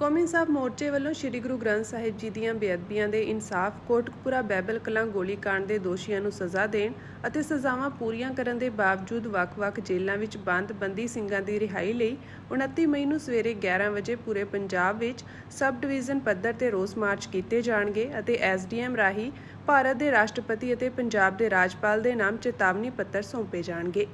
ਕੌਮੀ ਇਨਸਾਫ ਮੋਰਚੇ ਵੱਲੋਂ ਸ੍ਰੀ ਗੁਰੂ ਗ੍ਰੰਥ ਸਾਹਿਬ ਜੀ ਦੀਆਂ ਬੇਅਦਬੀਆਂ ਦੇ ਇਨਸਾਫ, ਕੋਟਕਪੂਰਾ ਬਾਈਬਲ ਕਲਾਂ ਗੋਲੀकांड ਦੇ ਦੋਸ਼ੀਆਂ ਨੂੰ ਸਜ਼ਾ ਦੇਣ ਅਤੇ ਸਜ਼ਾਵਾਂ ਪੂਰੀਆਂ ਕਰਨ ਦੇ ਬਾਵਜੂਦ ਵੱਖ-ਵੱਖ ਜੇਲ੍ਹਾਂ ਵਿੱਚ ਬੰਦ ਬੰਦੀ ਸਿੰਘਾਂ ਦੀ ਰਿਹਾਈ ਲਈ 29 ਮਈ ਨੂੰ ਸਵੇਰੇ 11 ਵਜੇ ਪੂਰੇ ਪੰਜਾਬ ਵਿੱਚ ਸਬ ਡਿਵੀਜ਼ਨ ਪੱਧਰ ਤੇ ਰੋਸ ਮਾਰਚ ਕੀਤੇ ਜਾਣਗੇ ਅਤੇ ਐਸਡੀਐਮ ਰਾਹੀਂ ਭਾਰਤ ਦੇ ਰਾਸ਼ਟਰਪਤੀ ਅਤੇ ਪੰਜਾਬ ਦੇ ਰਾਜਪਾਲ ਦੇ ਨਾਮ ਚੇਤਾਵਨੀ ਪੱਤਰ ਸੌਂਪੇ ਜਾਣਗੇ।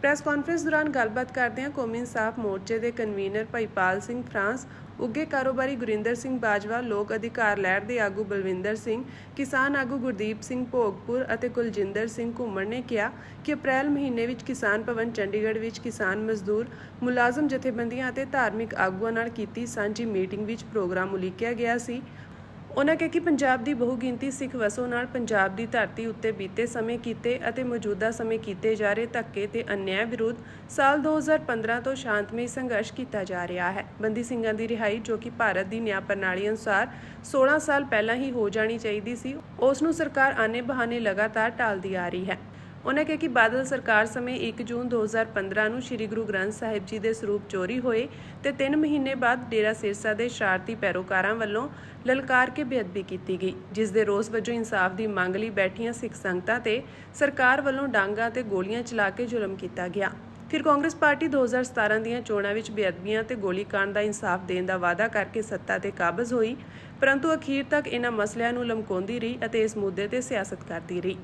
ਪ੍ਰੈਸ ਕਾਨਫਰੰਸ ਦੌਰਾਨ ਗੱਲਬਾਤ ਕਰਦਿਆਂ ਕੌਮੀ ਇਨਸਾਫ ਮੋਰਚੇ ਦੇ ਕਨਵੀਨਰ ਭਾਈਪਾਲ ਸਿੰਘ ਫਰਾਂਸ ਉੱਗੇ ਕਾਰੋਬਾਰੀ ਗੁਰਿੰਦਰ ਸਿੰਘ ਬਾਜਵਾ, ਲੋਕ ਅਧਿਕਾਰ ਲਹਿਰ ਦੇ ਆਗੂ ਬਲਵਿੰਦਰ ਸਿੰਘ, ਕਿਸਾਨ ਆਗੂ ਗੁਰਦੀਪ ਸਿੰਘ ਭੋਗਪੁਰ ਅਤੇ ਕੁਲਜਿੰਦਰ ਸਿੰਘ ਘੁੰਮਣ ਨੇ ਕਿਹਾ ਕਿ ਅਪ੍ਰੈਲ ਮਹੀਨੇ ਵਿੱਚ ਕਿਸਾਨ ਭਵਨ ਚੰਡੀਗੜ੍ਹ ਵਿੱਚ ਕਿਸਾਨ ਮਜ਼ਦੂਰ ਮੁਲਾਜ਼ਮ ਜਥੇਬੰਦੀਆਂ ਅਤੇ ਧਾਰਮਿਕ ਆਗੂਆਂ ਨਾਲ ਕੀਤੀ ਸਾਂਝੀ ਮੀਟਿੰਗ ਵਿੱਚ ਪ੍ਰੋਗਰਾਮ ਉਲੀਕਿਆ ਗਿਆ ਸੀ। ਉਹਨਾਂ ਕਿਹਾ ਕਿ ਪੰਜਾਬ ਦੀ ਬਹੁਗਿਣਤੀ ਸਿੱਖ ਵਸੋਂ ਨਾਲ ਪੰਜਾਬ ਦੀ ਧਰਤੀ ਉੱਤੇ ਬੀਤੇ ਸਮੇਂ ਕੀਤੇ ਅਤੇ ਮੌਜੂਦਾ ਸਮੇਂ ਕੀਤੇ ਜਾ ਰਹੇ ਧੱਕੇ ਤੇ ਅਨਿਆਂ ਵਿਰੁੱਧ ਸਾਲ 2015 ਤੋਂ ਸ਼ਾਂਤਮਈ ਸੰਘਰਸ਼ ਕੀਤਾ ਜਾ ਰਿਹਾ ਹੈ। ਬੰਦੀ ਸਿੰਘਾਂ ਦੀ ਰਿਹਾਈ ਜੋ ਕਿ ਭਾਰਤ ਦੀ ਨਿਆਂ ਪ੍ਰਣਾਲੀ ਅਨੁਸਾਰ 16 ਸਾਲ ਪਹਿਲਾਂ ਹੀ ਹੋ ਜਾਣੀ ਚਾਹੀਦੀ ਸੀ, ਉਸ ਨੂੰ ਸਰਕਾਰ ਆਨੇ ਬਹਾਨੇ ਲਗਾਤਾਰ ਟਾਲਦੀ ਆ ਰਹੀ ਹੈ। ਉਹਨਾਂ ਕਿਹਾ ਕਿ ਬਾਦਲ ਸਰਕਾਰ ਸਮੇਂ 1 ਜੂਨ 2015 ਨੂੰ ਸ੍ਰੀ ਗੁਰੂ ਗ੍ਰੰਥ ਸਾਹਿਬ ਜੀ ਦੇ ਸਰੂਪ ਚੋਰੀ ਹੋਏ ਤੇ 3 ਮਹੀਨੇ ਬਾਅਦ ਡੇਰਾ ਸਿਰਸਾ ਦੇ ਸ਼ਰਾਰਤੀ ਪੈਰੋਕਾਰਾਂ ਵੱਲੋਂ ਲਲਕਾਰ ਕੇ ਬੇਅਦਬੀ ਕੀਤੀ ਗਈ, ਜਿਸ ਦੇ ਰੋਸ ਵਜੋਂ ਇਨਸਾਫ ਦੀ ਮੰਗ ਲਈ ਬੈਠੀਆਂ ਸਿੱਖ ਸੰਗਤਾਂ ਤੇ ਸਰਕਾਰ ਵੱਲੋਂ ਡਾਂਗਾ ਤੇ ਗੋਲੀਆਂ ਚਲਾ ਕੇ ਜ਼ੁਲਮ ਕੀਤਾ ਗਿਆ। ਫਿਰ ਕਾਂਗਰਸ ਪਾਰਟੀ 2017 ਦੀਆਂ ਚੋਣਾਂ ਵਿੱਚ ਬੇਅਦਬੀਆਂ ਤੇ ਗੋਲੀकांड ਦਾ ਇਨਸਾਫ ਦੇਣ ਦਾ ਵਾਅਦਾ ਕਰਕੇ ਸੱਤਾ ਤੇ ਕਾਬਜ਼ ਹੋਈ, ਪਰੰਤੂ ਅਖੀਰ ਤੱਕ ਇਹਨਾਂ ਮਸਲਿਆਂ ਨੂੰ ਲਮਕਾਉਂਦੀ ਰਹੀ ਅਤੇ ਇਸ ਮੁੱਦੇ ਤੇ ਸਿਆਸਤ ਕਰਦੀ ਰਹੀ।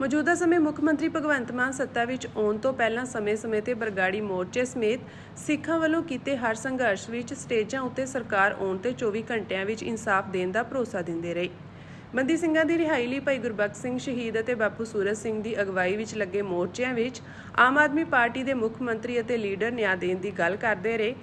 ਮੌਜੂਦਾ ਸਮੇਂ ਮੁੱਖ ਮੰਤਰੀ ਭਗਵੰਤ ਮਾਨ ਸੱਤਾ ਵਿੱਚ ਆਉਣ ਤੋਂ ਪਹਿਲਾਂ ਸਮੇਂ-ਸਮੇਂ ਤੇ ਬਰਗਾੜੀ ਮੋਰਚੇ ਸਮੇਤ ਸਿੱਖਾਂ ਵੱਲੋਂ ਕੀਤੇ ਹਰ ਸੰਘਰਸ਼ ਵਿੱਚ ਸਟੇਜਾਂ ਉੱਤੇ ਸਰਕਾਰ ਆਉਣ ਤੇ 24 ਘੰਟਿਆਂ ਵਿੱਚ ਇਨਸਾਫ ਦੇਣ ਦਾ ਭਰੋਸਾ ਦਿੰਦੇ ਰਹੇ। ਬੰਦੀ ਸਿੰਘਾਂ ਦੀ ਰਿਹਾਈ ਲਈ ਭਾਈ ਗੁਰਬਖਸ਼ ਸਿੰਘ ਸ਼ਹੀਦ ਅਤੇ ਬਾਪੂ ਸੂਰਜ ਸਿੰਘ ਦੀ ਅਗਵਾਈ ਵਿੱਚ ਲੱਗੇ ਮੋਰਚਿਆਂ ਵਿੱਚ ਆਮ ਆਦਮੀ ਪਾਰਟੀ ਦੇ ਮੁੱਖ ਮੰਤਰੀ ਅਤੇ ਲੀਡਰ ਨਿਆਂ ਦੇਣ ਦੀ ਗੱਲ ਕਰਦੇ ਰਹੇ,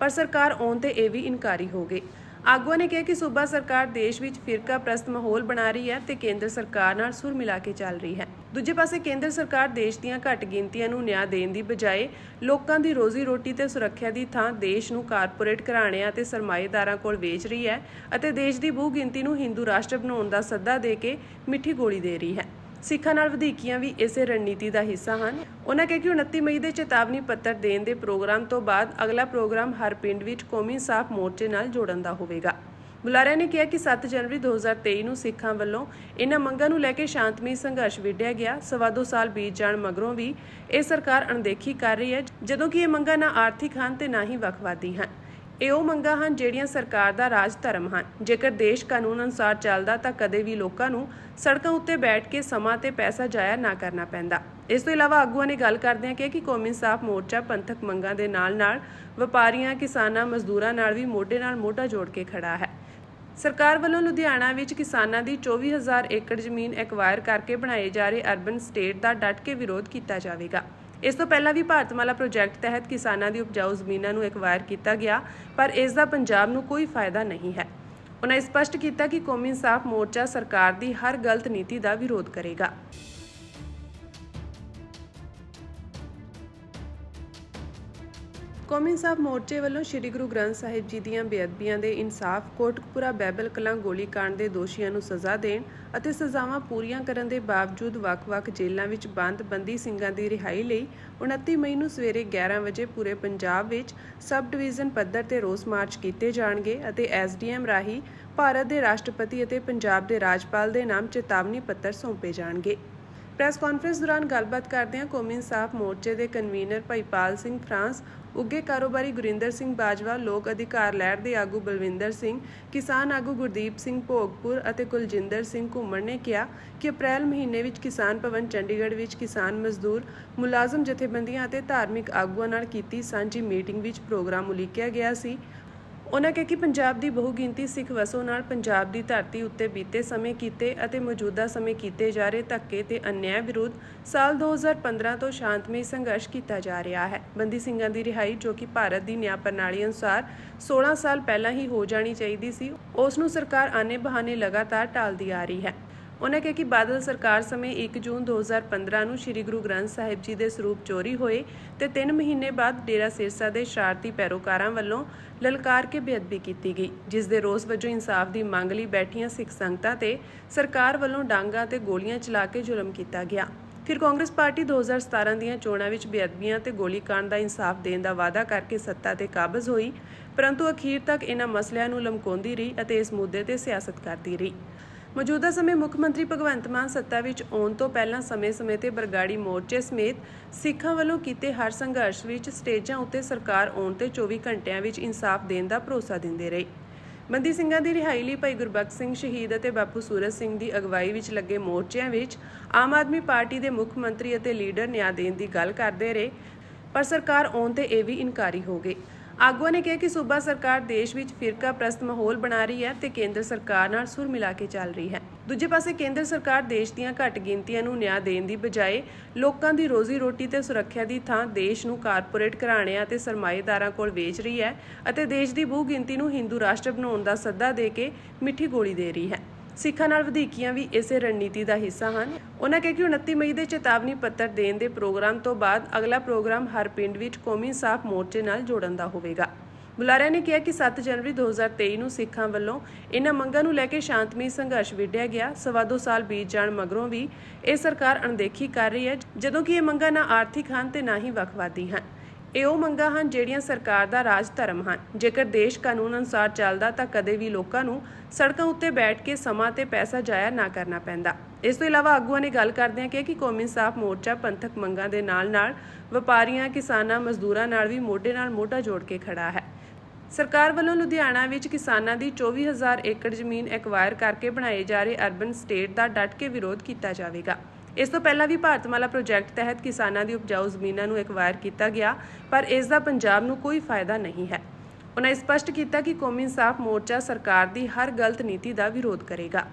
ਪਰ ਸਰਕਾਰ ਆਉਣ ਤੇ ਇਹ ਵੀ ਇਨਕਾਰੀ ਹੋ ਗਏ। ਆਗੂਆਂ ਨੇ ਕਿਹਾ ਕਿ ਸੂਬਾ ਸਰਕਾਰ ਦੇਸ਼ ਵਿੱਚ ਫਿਰਕਾ ਪ੍ਰਸਤ ਮਾਹੌਲ ਬਣਾ ਰਹੀ ਹੈ ਤੇ ਕੇਂਦਰ ਸਰਕਾਰ ਨਾਲ ਸੁਰ ਮਿਲਾ ਕੇ ਚੱਲ ਰਹੀ ਹੈ। ਦੂਜੇ ਪਾਸੇ ਕੇਂਦਰ ਸਰਕਾਰ ਦੇਸ਼ ਦੀਆਂ ਘੱਟ ਗਿਣਤੀਆਂ ਨੂੰ ਨਿਆਂ ਦੇਣ ਦੀ ਬਜਾਏ ਲੋਕਾਂ ਦੀ ਰੋਜ਼ੀ ਰੋਟੀ ਤੇ ਸੁਰੱਖਿਆ ਦੀ ਥਾਂ ਦੇਸ਼ ਨੂੰ ਕਾਰਪੋਰੇਟ ਘਰਾਣਿਆਂ ਤੇ ਸਰਮਾਏਦਾਰਾਂ ਕੋਲ ਵੇਚ ਰਹੀ ਹੈ ਅਤੇ ਦੇਸ਼ ਦੀ ਬਹੁ ਗਿਣਤੀ ਨੂੰ ਹਿੰਦੂ ਰਾਸ਼ਟਰ ਬਣਾਉਣ ਦਾ ਸੱਦਾ ਦੇ ਕੇ ਮਿੱਠੀ ਗੋਲੀ ਦੇ ਰਹੀ ਹੈ। ਸਿੱਖਾਂ ਨਾਲ ਵਧੀਕੀਆਂ ਵੀ ਇਸੇ ਰਣਨੀਤੀ ਦਾ ਹਿੱਸਾ ਹਨ। ਉਹਨਾਂ ਕਿਹਾ ਕਿ 29 ਮਈ ਦੇ ਚੇਤਾਵਨੀ ਪੱਤਰ ਦੇਣ ਦੇ ਪ੍ਰੋਗਰਾਮ ਤੋਂ ਬਾਅਦ ਅਗਲਾ ਪ੍ਰੋਗਰਾਮ ਹਰ ਪਿੰਡ ਵਿੱਚ ਕੌਮੀ ਇਨਸਾਫ ਮੋਰਚੇ ਨਾਲ ਜੋੜਨ ਦਾ ਹੋਵੇਗਾ। ਬੁਲਾਰਿਆਂ ਨੇ ਕਿਹਾ ਕਿ 7 ਜਨਵਰੀ 2023 ਨੂੰ ਸਿੱਖਾਂ ਵੱਲੋਂ ਇਹਨਾਂ ਮੰਗਾਂ ਨੂੰ ਲੈ ਕੇ ਸ਼ਾਂਤਮਈ ਸੰਘਰਸ਼ ਵਿੱਢਿਆ ਗਿਆ। ਸਵਾ ਦੋ ਸਾਲ ਬੀਤ ਜਾਣ ਮਗਰੋਂ ਵੀ ਇਹ ਸਰਕਾਰ ਅਣਦੇਖੀ ਕਰ ਰਹੀ ਹੈ, ਜਦੋਂ ਕਿ ਇਹ ਮੰਗਾਂ ਨਾ ਆਰਥਿਕ ਹਨ ਤੇ ਨਾ ਹੀ ਵੱਖਵਾਦੀ ਹਨ। ਇਹ ਉਹ ਮੰਗਾਂ ਹਨ ਜਿਹੜੀਆਂ ਸਰਕਾਰ ਦਾ ਰਾਜ ਧਰਮ ਹਨ। ਜੇਕਰ ਦੇਸ਼ ਕਾਨੂੰਨ ਅਨੁਸਾਰ ਚੱਲਦਾ ਤਾਂ ਕਦੇ ਵੀ ਲੋਕਾਂ ਨੂੰ ਸੜਕਾਂ ਉੱਤੇ ਬੈਠ ਕੇ ਸਮਾਂ ਤੇ ਪੈਸਾ ਜਾਇਆ ਨਾ ਕਰਨਾ ਪੈਂਦਾ। ਇਸ ਤੋਂ ਇਲਾਵਾ ਆਗੂਆਂ ਨੇ ਗੱਲ ਕਰਦਿਆਂ ਕਿਹਾ ਕਿ ਕੌਮੀ ਇਨਸਾਫ ਮੋਰਚਾ ਪੰਥਕ ਮੰਗਾਂ ਦੇ ਨਾਲ-ਨਾਲ ਵਪਾਰੀਆਂ, ਕਿਸਾਨਾਂ, ਮਜ਼ਦੂਰਾਂ ਨਾਲ ਵੀ ਮੋਢੇ ਨਾਲ ਮੋਢਾ ਜੋੜ ਕੇ ਖੜਾ ਹੈ। ਸਰਕਾਰ ਵੱਲੋਂ ਲੁਧਿਆਣਾ ਵਿੱਚ ਕਿਸਾਨਾਂ ਦੀ 24000 ਏਕੜ ਜ਼ਮੀਨ ਐਕਵਾਇਰ ਕਰਕੇ ਬਣਾਏ ਜਾ ਰਹੇ ਅਰਬਨ ਸਟੇਟ ਦਾ ਡਟ ਕੇ ਵਿਰੋਧ ਕੀਤਾ ਜਾਵੇਗਾ। ਇਸ ਤੋਂ ਪਹਿਲਾਂ ਵੀ ਭਾਰਤਮਾਲਾ ਪ੍ਰੋਜੈਕਟ ਤਹਿਤ ਕਿਸਾਨਾਂ ਦੀ ਉਪਜਾਊ ਜ਼ਮੀਨਾਂ ਨੂੰ ਐਕਵਾਇਰ ਕੀਤਾ ਗਿਆ, ਪਰ ਇਸ ਦਾ ਪੰਜਾਬ ਨੂੰ ਕੋਈ ਫਾਇਦਾ ਨਹੀਂ ਹੈ। ਉਹਨਾਂ ਸਪਸ਼ਟ ਕੀਤਾ ਕਿ ਕੌਮੀ ਇਨਸਾਫ ਮੋਰਚਾ ਸਰਕਾਰ ਦੀ ਹਰ ਗਲਤ ਨੀਤੀ ਦਾ ਵਿਰੋਧ ਕਰੇਗਾ। ਕੌਮੀ ਇਨਸਾਫ ਮੋਰਚੇ ਵੱਲੋਂ ਸ੍ਰੀ ਗੁਰੂ ਗ੍ਰੰਥ ਸਾਹਿਬ ਜੀ ਦੀਆਂ ਬੇਅਦਬੀਆਂ ਦੇ ਇਨਸਾਫ, ਕੋਟਕਪੂਰਾ ਬੈਬਲ ਕਲਾਂ ਗੋਲੀकांड ਦੇ ਦੋਸ਼ੀਆਂ ਨੂੰ ਸਜ਼ਾ ਦੇਣ ਅਤੇ ਸਜ਼ਾਵਾਂ ਪੂਰੀਆਂ ਕਰਨ ਦੇ ਬਾਵਜੂਦ ਵੱਖ-ਵੱਖ ਜੇਲ੍ਹਾਂ ਵਿੱਚ ਬੰਦ ਬੰਦੀ ਸਿੰਘਾਂ ਦੀ ਰਿਹਾਈ ਲਈ 29 ਮਈ ਨੂੰ ਸਵੇਰੇ 11 ਵਜੇ ਪੂਰੇ ਪੰਜਾਬ ਵਿੱਚ ਸਬ ਡਿਵੀਜ਼ਨ ਪੱਧਰ ਤੇ ਰੋਸ ਮਾਰਚ ਕੀਤੇ ਜਾਣਗੇ ਅਤੇ ਐਸਡੀਐਮ ਰਾਹੀਂ ਭਾਰਤ ਦੇ ਰਾਸ਼ਟਰਪਤੀ ਅਤੇ ਪੰਜਾਬ ਦੇ ਰਾਜਪਾਲ ਦੇ ਨਾਮ ਚੇਤਾਵਨੀ ਪੱਤਰ ਸੌਂਪੇ ਜਾਣਗੇ। ਪ੍ਰੈਸ ਕਾਨਫਰੰਸ ਦੌਰਾਨ ਗੱਲਬਾਤ ਕਰਦਿਆਂ ਕੌਮੀ ਇਨਸਾਫ ਮੋਰਚੇ ਦੇ ਕਨਵੀਨਰ ਭਾਈਪਾਲ ਸਿੰਘ ਫਰਾਂਸ ਉੱਗੇ ਕਾਰੋਬਾਰੀ ਗੁਰਿੰਦਰ ਸਿੰਘ ਬਾਜਵਾ, ਲੋਕ ਅਧਿਕਾਰ ਲਹਿਰ ਦੇ ਆਗੂ ਬਲਵਿੰਦਰ ਸਿੰਘ, ਕਿਸਾਨ ਆਗੂ ਗੁਰਦੀਪ ਸਿੰਘ ਭੋਗਪੁਰ ਅਤੇ ਕੁਲਜਿੰਦਰ ਸਿੰਘ ਘੁੰਮਣ ਨੇ ਕਿਹਾ ਕਿ ਅਪ੍ਰੈਲ ਮਹੀਨੇ ਵਿੱਚ ਕਿਸਾਨ ਭਵਨ ਚੰਡੀਗੜ੍ਹ ਵਿੱਚ ਕਿਸਾਨ ਮਜ਼ਦੂਰ ਮੁਲਾਜ਼ਮ ਜਥੇਬੰਦੀਆਂ ਅਤੇ ਧਾਰਮਿਕ ਆਗੂਆਂ ਨਾਲ ਕੀਤੀ ਸਾਂਝੀ ਮੀਟਿੰਗ ਵਿੱਚ ਪ੍ਰੋਗਰਾਮ ਉਲੀਕਿਆ ਗਿਆ ਸੀ। ਉਹਨਾਂ ਕਿਹਾ ਕਿ ਪੰਜਾਬ ਦੀ ਬਹੁਗਿਣਤੀ ਸਿੱਖ ਵਸੋਂ ਨਾਲ ਪੰਜਾਬ ਦੀ ਧਰਤੀ ਉੱਤੇ ਬੀਤੇ ਸਮੇਂ ਕੀਤੇ ਅਤੇ ਮੌਜੂਦਾ ਸਮੇਂ ਕੀਤੇ ਜਾ ਰਹੇ ਧੱਕੇ ਤੇ ਅਨਿਆਂ ਵਿਰੁੱਧ ਸਾਲ 2015 ਤੋਂ ਸ਼ਾਂਤਮਈ ਸੰਘਰਸ਼ ਕੀਤਾ ਜਾ ਰਿਹਾ ਹੈ। ਬੰਦੀ ਸਿੰਘਾਂ ਦੀ ਰਿਹਾਈ ਜੋ ਕਿ ਭਾਰਤ ਦੀ ਨਿਆਂ ਪ੍ਰਣਾਲੀ ਅਨੁਸਾਰ 16 ਸਾਲ ਪਹਿਲਾਂ ਹੀ ਹੋ ਜਾਣੀ ਚਾਹੀਦੀ ਸੀ, ਉਸ ਨੂੰ ਸਰਕਾਰ ਆਨੇ ਬਹਾਨੇ ਲਗਾਤਾਰ ਟਾਲਦੀ ਆ ਰਹੀ ਹੈ। ਉਹਨਾਂ ਕਿਹਾ ਕਿ ਬਾਦਲ ਸਰਕਾਰ ਸਮੇਂ 1 ਜੂਨ 2015 ਨੂੰ ਸ੍ਰੀ ਗੁਰੂ ਗ੍ਰੰਥ ਸਾਹਿਬ ਜੀ ਦੇ ਸਰੂਪ ਚੋਰੀ ਹੋਏ ਤੇ 3 ਮਹੀਨੇ ਬਾਅਦ ਡੇਰਾ ਸਿਰਸਾ ਦੇ ਸ਼ਰਾਰਤੀ ਪੈਰੋਕਾਰਾਂ ਵੱਲੋਂ ਲਲਕਾਰ ਕੇ ਬੇਅਦਬੀ ਕੀਤੀ ਗਈ, ਜਿਸ ਦੇ ਰੋਸ ਵਜੋਂ ਇਨਸਾਫ ਦੀ ਮੰਗ ਲਈ ਬੈਠੀਆਂ ਸਿੱਖ ਸੰਗਤਾਂ ਤੇ ਸਰਕਾਰ ਵੱਲੋਂ ਡਾਂਗਾ ਤੇ ਗੋਲੀਆਂ ਚਲਾ ਕੇ ਜ਼ੁਲਮ ਕੀਤਾ ਗਿਆ। ਫਿਰ ਕਾਂਗਰਸ ਪਾਰਟੀ 2017 ਦੀਆਂ ਚੋਣਾਂ ਵਿੱਚ ਬੇਅਦਬੀਆਂ ਤੇ ਗੋਲੀकांड ਦਾ ਇਨਸਾਫ ਦੇਣ ਦਾ ਵਾਅਦਾ ਕਰਕੇ ਸੱਤਾ ਤੇ ਕਾਬਜ਼ ਹੋਈ, ਪਰੰਤੂ ਅਖੀਰ ਤੱਕ ਇਹਨਾਂ ਮਸਲਿਆਂ ਨੂੰ ਲਮਕਾਉਂਦੀ ਰਹੀ ਅਤੇ ਇਸ ਮੁੱਦੇ ਤੇ ਸਿਆਸਤ ਕਰਦੀ ਰਹੀ। ਮੌਜੂਦਾ ਸਮੇਂ ਮੁੱਖ ਮੰਤਰੀ ਭਗਵੰਤ ਮਾਨ ਸੱਤਾ ਵਿੱਚ ਆਉਣ ਤੋਂ ਪਹਿਲਾਂ ਸਮੇਂ-ਸਮੇਂ ਤੇ ਬਰਗਾੜੀ ਮੋਰਚੇ ਸਮੇਤ ਸਿੱਖਾਂ ਵੱਲੋਂ ਕੀਤੇ ਹਰ ਸੰਘਰਸ਼ ਵਿੱਚ ਸਟੇਜਾਂ ਉੱਤੇ ਸਰਕਾਰ ਆਉਣ ਤੇ 24 ਘੰਟਿਆਂ ਵਿੱਚ ਇਨਸਾਫ ਦੇਣ ਦਾ ਭਰੋਸਾ ਦਿੰਦੇ ਰਹੇ। ਬੰਦੀ ਸਿੰਘਾਂ ਦੀ ਰਿਹਾਈ ਲਈ ਭਾਈ ਗੁਰਬਖਸ਼ ਸਿੰਘ ਸ਼ਹੀਦ ਅਤੇ ਬਾਪੂ ਸੂਰਜ ਸਿੰਘ ਦੀ ਅਗਵਾਈ ਵਿੱਚ ਲੱਗੇ ਮੋਰਚਿਆਂ ਵਿੱਚ ਆਮ ਆਦਮੀ ਪਾਰਟੀ ਦੇ ਮੁੱਖ ਮੰਤਰੀ ਅਤੇ ਲੀਡਰ ਨਿਆਂ ਦੇਣ ਦੀ ਗੱਲ ਕਰਦੇ ਰਹੇ, ਪਰ ਸਰਕਾਰ ਆਉਣ ਤੇ ਇਹ ਵੀ ਇਨਕਾਰੀ ਹੋ ਗਏ। ਆਗੂਆਂ ਨੇ ਕਿਹਾ ਕਿ ਸੂਬਾ ਸਰਕਾਰ ਦੇਸ਼ ਵਿੱਚ ਫਿਰਕਾ ਪ੍ਰਸਤ ਮਾਹੌਲ ਬਣਾ ਰਹੀ ਹੈ ਤੇ ਕੇਂਦਰ ਸਰਕਾਰ ਨਾਲ ਸੁਰ ਮਿਲਾ ਕੇ ਚੱਲ ਰਹੀ ਹੈ। ਦੂਜੇ ਪਾਸੇ ਕੇਂਦਰ ਸਰਕਾਰ ਦੇਸ਼ ਦੀਆਂ ਘੱਟ ਗਿਣਤੀਆਂ ਨੂੰ ਨਿਆਂ ਦੇਣ ਦੀ ਬਜਾਏ ਲੋਕਾਂ ਦੀ ਰੋਜ਼ੀ ਰੋਟੀ ਤੇ ਸੁਰੱਖਿਆ ਦੀ ਥਾਂ ਦੇਸ਼ ਨੂੰ ਕਾਰਪੋਰੇਟ ਘਰਾਣਿਆਂ ਤੇ ਸਰਮਾਏਦਾਰਾਂ ਕੋਲ ਵੇਚ ਰਹੀ ਹੈ ਅਤੇ ਦੇਸ਼ ਦੀ ਬਹੁ ਗਿਣਤੀ ਨੂੰ ਹਿੰਦੂ ਰਾਸ਼ਟਰ ਬਣਾਉਣ ਦਾ ਸੱਦਾ ਦੇ ਕੇ ਮਿੱਠੀ ਗੋਲੀ ਦੇ ਰਹੀ ਹੈ। ਸਿੱਖਾਂ ਨਾਲ ਵਧੀਕੀਆਂ ਵੀ ਇਸੇ ਰਣਨੀਤੀ ਦਾ ਹਿੱਸਾ ਹਨ। ਉਹਨਾਂ ਕਿਹਾ ਕਿ 29 ਮਈ ਦੇ ਚੇਤਾਵਨੀ ਪੱਤਰ ਦੇਣ ਦੇ ਪ੍ਰੋਗਰਾਮ ਤੋਂ ਬਾਅਦ ਅਗਲਾ ਪ੍ਰੋਗਰਾਮ ਹਰ ਪਿੰਡ ਵਿੱਚ ਕੌਮੀ ਇਨਸਾਫ ਮੋਰਚੇ ਨਾਲ ਜੋੜਨ ਦਾ ਹੋਵੇਗਾ। ਬੁਲਾਰਿਆਂ ਨੇ ਕਿਹਾ ਕਿ 7 ਜਨਵਰੀ 2023 ਨੂੰ ਸਿੱਖਾਂ ਵੱਲੋਂ ਇਹਨਾਂ ਮੰਗਾਂ ਨੂੰ ਲੈ ਕੇ ਸ਼ਾਂਤਮਈ ਸੰਘਰਸ਼ ਵਿੱਢਿਆ ਗਿਆ। ਸਵਾ ਦੋ ਸਾਲ ਬੀਤ ਜਾਣ ਮਗਰੋਂ ਵੀ ਇਹ ਸਰਕਾਰ ਅਣਦੇਖੀ ਕਰ ਰਹੀ ਹੈ, ਜਦੋਂ ਕਿ ਇਹ ਮੰਗਾਂ ਨਾ ਆਰਥਿਕ ਹਨ ਤੇ ਨਾ ਹੀ ਵੱਖਵਾਦੀ ਹਨ। ਇਹ ਉਹ ਮੰਗਾਂ ਹਨ ਜਿਹੜੀਆਂ ਸਰਕਾਰ ਦਾ ਰਾਜ ਧਰਮ ਹਨ। ਜੇਕਰ ਦੇਸ਼ ਕਾਨੂੰਨ ਅਨੁਸਾਰ ਚੱਲਦਾ ਤਾਂ ਕਦੇ ਵੀ ਲੋਕਾਂ ਨੂੰ ਸੜਕਾਂ ਉੱਤੇ ਬੈਠ ਕੇ ਸਮਾਂ ਤੇ ਪੈਸਾ ਜਾਇਆ ਨਾ ਕਰਨਾ ਪੈਂਦਾ। ਇਸ ਤੋਂ ਇਲਾਵਾ ਆਗੂਆਂ ਨੇ ਗੱਲ ਕਰਦਿਆਂ ਕਿਹਾ ਕਿ ਕੌਮੀ ਇਨਸਾਫ ਮੋਰਚਾ ਪੰਥਕ ਮੰਗਾਂ ਦੇ ਨਾਲ-ਨਾਲ ਵਪਾਰੀਆਂ, ਕਿਸਾਨਾਂ, ਮਜ਼ਦੂਰਾਂ ਨਾਲ ਵੀ ਮੋਢੇ ਨਾਲ ਮੋਢਾ ਜੋੜ ਕੇ ਖੜਾ ਹੈ। ਸਰਕਾਰ ਵੱਲੋਂ ਲੁਧਿਆਣਾ ਵਿੱਚ ਕਿਸਾਨਾਂ ਦੀ 24000 ਏਕੜ ਜ਼ਮੀਨ ਐਕਵਾਇਰ ਕਰਕੇ ਬਣਾਏ ਜਾ ਰਹੇ ਅਰਬਨ ਸਟੇਟ ਦਾ ਡਟ ਕੇ ਵਿਰੋਧ ਕੀਤਾ ਜਾਵੇਗਾ। ਇਸ ਤੋਂ ਪਹਿਲਾਂ ਵੀ ਭਾਰਤਮਾਲਾ ਪ੍ਰੋਜੈਕਟ ਤਹਿਤ ਕਿਸਾਨਾਂ ਦੀ ਉਪਜਾਊ ਜ਼ਮੀਨਾਂ ਨੂੰ ਐਕਵਾਇਰ ਕੀਤਾ ਗਿਆ, ਪਰ ਇਸ ਦਾ ਪੰਜਾਬ ਨੂੰ ਕੋਈ ਫਾਇਦਾ ਨਹੀਂ ਹੈ। ਉਹਨਾਂ ਸਪਸ਼ਟ ਕੀਤਾ ਕਿ ਕੌਮੀ ਇਨਸਾਫ ਮੋਰਚਾ ਸਰਕਾਰ ਦੀ ਹਰ ਗਲਤ ਨੀਤੀ ਦਾ ਵਿਰੋਧ ਕਰੇਗਾ।